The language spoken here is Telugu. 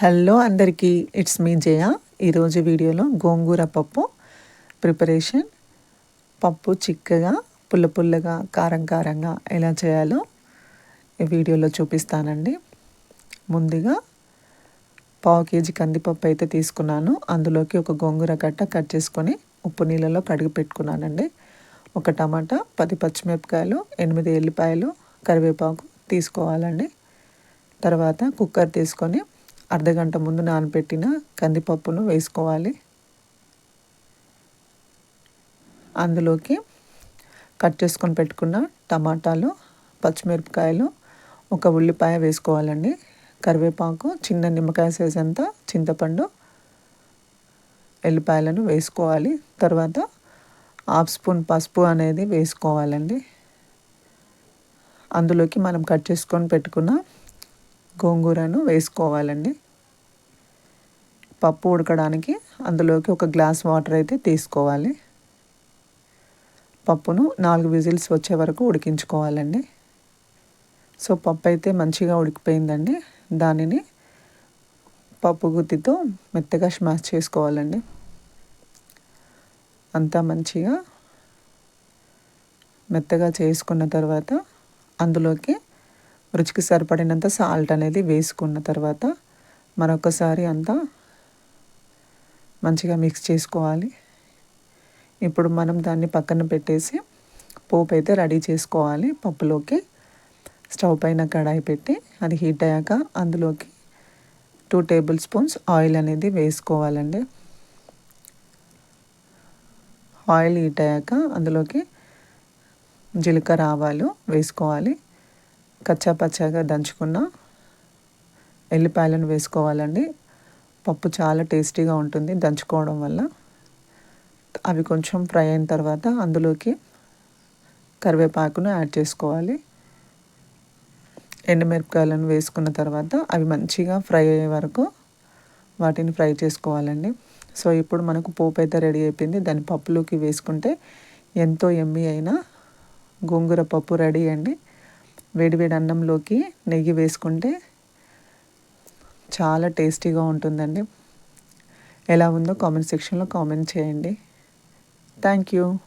హలో అందరికీ ఇట్స్ మీ జయ. ఈరోజు వీడియోలో గోంగూర పప్పు ప్రిపరేషన్. పప్పు చిక్కగా పుల్ల పుల్లగా కారం కారంగా ఎలా చేయాలో ఈ వీడియోలో చూపిస్తానండి. ముందుగా పావు కేజీ కందిపప్పు అయితే తీసుకున్నాను. అందులోకి ఒక గోంగూర కట్ట కట్ చేసుకొని ఉప్పు నీళ్ళలో కడిగి పెట్టుకున్నానండి. ఒక టమాటా పది పచ్చిమిరపకాయలు ఎనిమిది ఎల్లిపాయలు కరివేపాకు తీసుకోవాలండి. తర్వాత కుక్కర్ తీసుకొని అర్ధగంట ముందు నానబెట్టిన కందిపప్పును వేసుకోవాలి. అందులోకి కట్ చేసుకొని పెట్టుకున్న టమాటాలు పచ్చిమిరపకాయలు ఒక ఉల్లిపాయ వేసుకోవాలండి. కరివేపాకు చిన్న నిమ్మకాయ సైజ్ అంతా చింతపండు ఎల్లిపాయలను వేసుకోవాలి. తర్వాత హాఫ్ స్పూన్ పసుపు అనేది వేసుకోవాలండి. అందులోకి మనం కట్ చేసుకొని పెట్టుకున్న గోంగూరను వేసుకోవాలండి. పప్పు ఉడకడానికి అందులోకి ఒక గ్లాస్ వాటర్ అయితే తీసుకోవాలి. పప్పును నాలుగు విజిల్స్ వచ్చే వరకు ఉడికించుకోవాలండి. సో పప్పు అయితే మంచిగా ఉడికిపోయిందండి. దానిని పప్పు గుత్తితో మెత్తగా స్మాష్ చేసుకోవాలండి. అంతా మంచిగా మెత్తగా చేసుకున్న తర్వాత అందులోకి రుచికి సరిపడినంత సాల్ట్ అనేది వేసుకున్న తర్వాత మరొకసారి అంతా మంచిగా మిక్స్ చేసుకోవాలి. ఇప్పుడు మనం దాన్ని పక్కన పెట్టేసి పోపు అయితే రెడీ చేసుకోవాలి. పప్పులోకి స్టవ్ పైన కడాయి పెట్టి అది హీట్ అయ్యాక అందులోకి టూ టేబుల్ స్పూన్స్ ఆయిల్ అనేది వేసుకోవాలండి. ఆయిల్ హీట్ అయ్యాక అందులోకి జీలకర్ర ఆవాలు వేసుకోవాలి. కచ్చా పచ్చాగా దంచుకున్న ఎల్లిపాయలను వేసుకోవాలండి. పప్పు చాలా టేస్టీగా ఉంటుంది దంచుకోవడం వల్ల. అవి కొంచెం ఫ్రై అయిన తర్వాత అందులోకి కరివేపాకును యాడ్ చేసుకోవాలి. ఎండుమిరపకాయలను వేసుకున్న తర్వాత అవి మంచిగా ఫ్రై అయ్యే వరకు వాటిని ఫ్రై చేసుకోవాలండి. సో ఇప్పుడు మనకు పోపు అయితే రెడీ అయిపోయింది. దాన్ని పప్పులోకి వేసుకుంటే ఎంతో ఎమ్మి అయినా గోంగూర పప్పు రెడీ అండి. వేడివేడి అన్నంలోకి నెయ్యి వేసుకుంటే చాలా టేస్టీగా ఉంటుందండి. ఎలా ఉందో కామెంట్ సెక్షన్లో కామెంట్ చేయండి. Thank you.